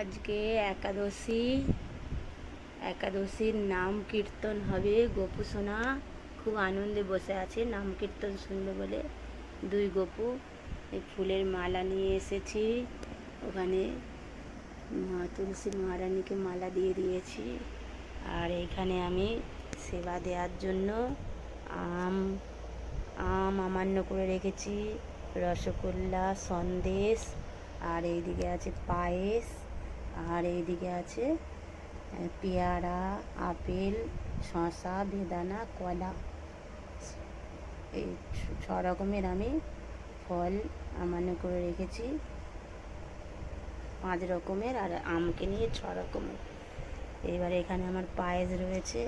আজকে একাদশী। একাদশীর নাম কীর্তন হবে। গোপু সোনা খুব আনন্দে বসে আছে, নাম কীর্তন শুনবে বলে। দুই গোপু, এই ফুলের মালা নিয়ে এসেছি। ওখানে তুলসী মহারানীকে মালা দিয়ে দিয়েছি। আর এখানে আমি সেবা দেওয়ার জন্য আম আম আমান্য করে রেখেছি। রসগোল্লা, সন্দেশ, আর এইদিকে আছে পায়েস। আর এইদিকে আছে পেয়ারা, আপেল, শসা, বেদানা, কলা। এই ছ রকমের আমি ফল আমান্য করে রেখেছি। পাঁচ রকমের আর আমকে নিয়ে ছ রকমের। এবারে এখানে আমার পায়েস রয়েছে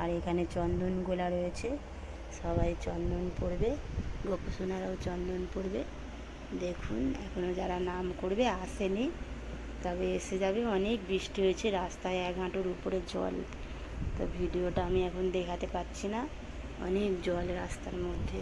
আর এখানে চন্দন গোলা রয়েছে। সবাই চন্দন পড়বে গোপসোনারাও চন্দন পড়বে দেখুন এখনও যারা নাম করবে, আসেনি। তবে এসে যাবে। অনেক বৃষ্টি হয়েছে, রাস্তায় এক হাঁটুর উপরে জল। তো ভিডিওটা আমি এখন দেখাতে পাচ্ছি না। অনেক জল রাস্তার মধ্যে।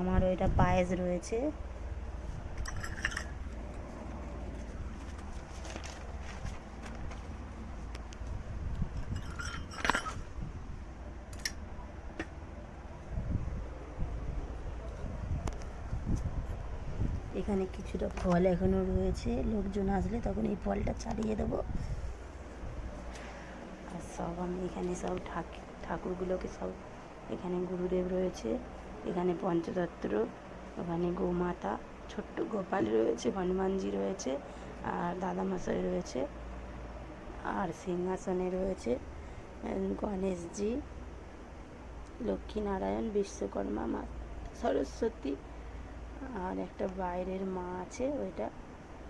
আমার ওইটা পায়েস রয়েছে। এখানে কিছুটা ফল এখনও রয়েছে। লোকজন আসলে তখন এই ফলটা ছাড়িয়ে দেবো। আর সব আমি এখানে সব ঠাক- ঠাকুরগুলোকে সব এখানে গুরুদেব রয়েছে, এখানে পঞ্চতত্র ওখানে গোমাতা, ছোট্ট গোপাল রয়েছে, হনুমানজি রয়েছে, আর দাদামশাই রয়েছে, আর সিংহাসনে রয়েছে গণেশজি, লক্ষ্মীনারায়ণ, বিশ্বকর্মা মা সরস্বতী আর একটা বাইরের মা আছে, ওইটা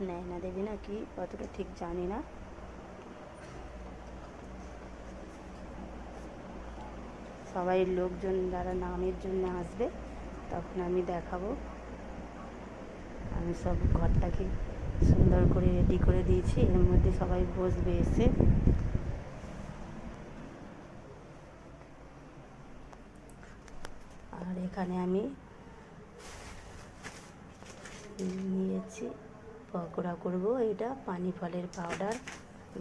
নেয় না দেবী না কি, অতটা ঠিক জানি না। সবাই লোকজন যারা নামের জন্য আসবে, তখন আমি দেখাবো। আমি সব ঘরটাকে সুন্দর করে রেডি করে দিয়েছি, এর মধ্যে সবাই বসবে এসে। আর এখানে আমি নিয়েছি। পকোড়া করব এটা, পানি ফলের পাউডার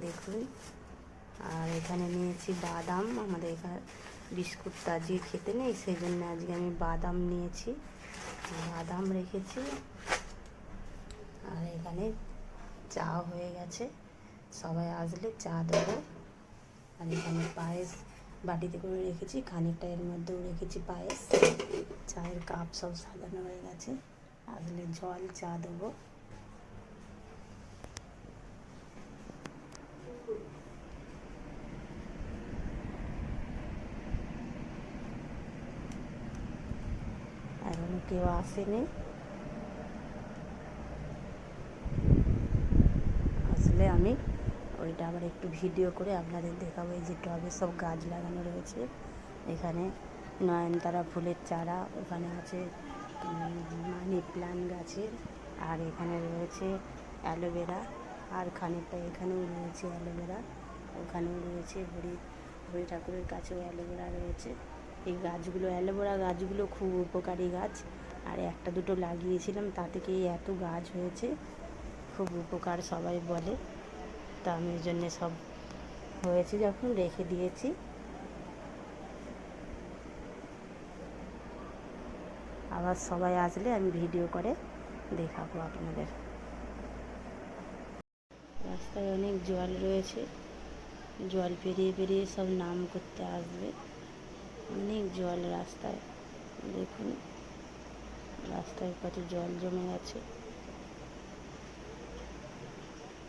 দেখুন। আর এখানে নিয়েছি বাদাম, আমাদের এখানে বিস্কুটটা আজকে খেতে নেই সেই জন্য আজকে আমি বাদাম নিয়েছি। বাদাম রেখেছি। আর এখানে চা হয়ে গেছে। সবাই আসলে চা দেবো। আর এখানে পায়েস বাটিতে করে রেখেছি, খানিকটা এর মধ্যেও রেখেছি পায়েস। চায়ের কাপ সব সাজানো হয়ে গেছে। আসলে জল চা দেবো। এখনও কেউ আসেনি। আসলে আমি ওইটা আবার একটু ভিডিও করে আপনাদের দেখাবো, এই যে টবে সব গাছ লাগানো রয়েছে। এখানে নয়নতারা ফুলের চারা ওখানে আছে। মানি প্লান্ট গাছের, আর এখানে রয়েছে অ্যালোভেরা, আর খানিকটা এখানেও রয়েছে অ্যালোভেরা, ওখানেও রয়েছে হরি হরি ঠাকুরের কাছেও অ্যালোভেরা রয়েছে। এই গাছগুলো, অ্যালোভেরা গাছগুলো খুব উপকারী গাছ, আর একটা দুটো লাগিয়েছিলাম, তা থেকেই এত গাছ হয়েছে, খুব উপকার সবাই বলে। তা আমি ওই জন্যে সব হয়েছে যখন রেখে দিয়েছি। আবার সবাই আসলে আমি ভিডিও করে দেখাবো আপনাদের। রাস্তায় অনেক জল রয়েছে। জল পেরিয়ে পেরিয়ে সব নাম করতে আসবে। অনেক জল রাস্তায়। দেখুন, রাস্তায় কত জল জমে গেছে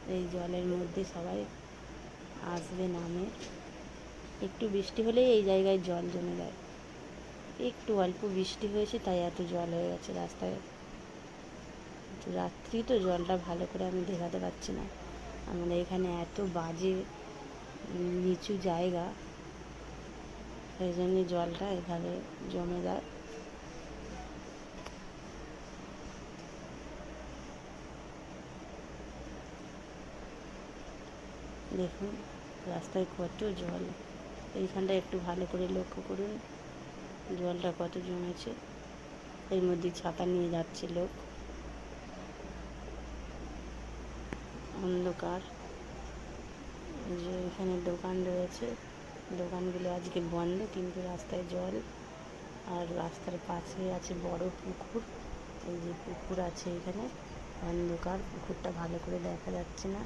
এই জলের মধ্যে সবাই আসবে নামে। একটু বৃষ্টি হলেই এই জায়গায় জল জমে যায়। একটু অল্প বৃষ্টি হয়েছে, তাই এত জল হয়ে গেছে রাস্তায়। রাত্রি তো জলটা ভালো করে আমি দেখাতে পারছি না। আমাদের এখানে এত বাজে, নিচু জায়গা। সেই জন্য জলটা এভাবে জমে যায়। দেখুন, রাস্তায় কত জল। এইখানটা একটু ভালো করে লক্ষ্য করুন। জলটা কত জমেছে? এর মধ্যে ছাতা নিয়ে যাচ্ছে লোক। অন্ধকার। যে এখানে দোকান রয়েছে। দোকানগুলো আজকে বন্ধ, কিন্তু রাস্তায় জল। আর রাস্তার পাশে আছে বড় পুকুর। এই যে পুকুর আছে এখানে। অন্ধকার, পুকুরটা ভালো করে দেখা যাচ্ছে না।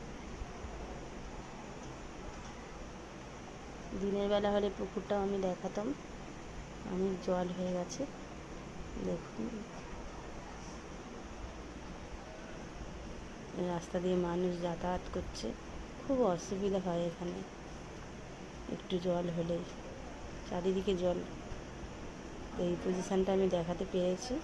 দিনের বেলা হলে পুকুরটাও আমি দেখাতাম। অনেক জল হয়ে গেছে। দেখুন। রাস্তা দিয়ে মানুষ যাতায়াত করছে। খুব অসুবিধা হয় এখানে। একটু জল হলেই। চারিদিকে জল। এই পজিশানটা আমি দেখাতে পেরেছি।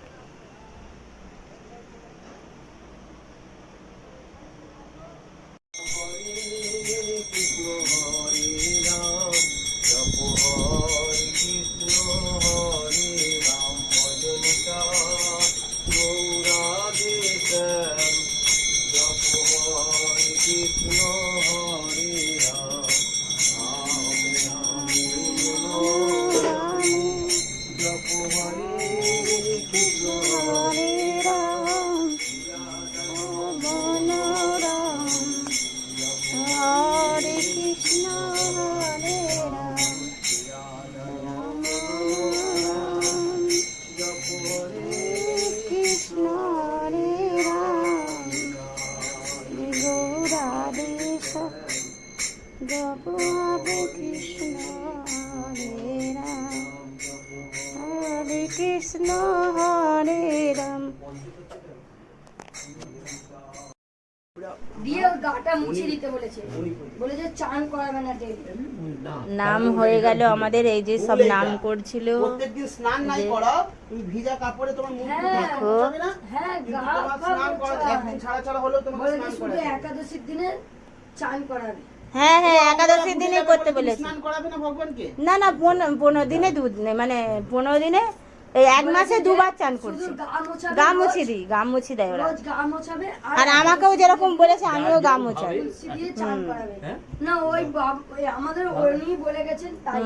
হরে কৃষ্ণ দিয়ে গাটা মুছে দিতে বলেছে। বলেছে চান করাবে না নাম হয়ে গেল আমাদের এই যে সব নাম করছিল। প্রত্যেকদিন স্নান নাই করো তুমি ভিজা কাপড়ে তোমার মুখ হ্যাঁ। দেখো। হ্যাঁ গা স্নান করা একদিন ছাড়া ছাড়া হলেও তোমাকে স্নান শুধু একাদশীর দিনে চান করাবে। হ্যাঁ হ্যাঁ একাদশীর দিনে করতে বলেছে। স্নান করাবে না ভগবানকে? না না পনেরো পনেরো দিনে দুধ নেই মানে পনেরো দিনে এই এক মাসে দুবার চান করছি। গা মুছি দিই গা মুছি দেয় ওরা। আর আমাকেও যেরকম বলেছে আমিও গা মুছাই। করাবে। না ওই আমাদের উনি বলে গেছেন তাই।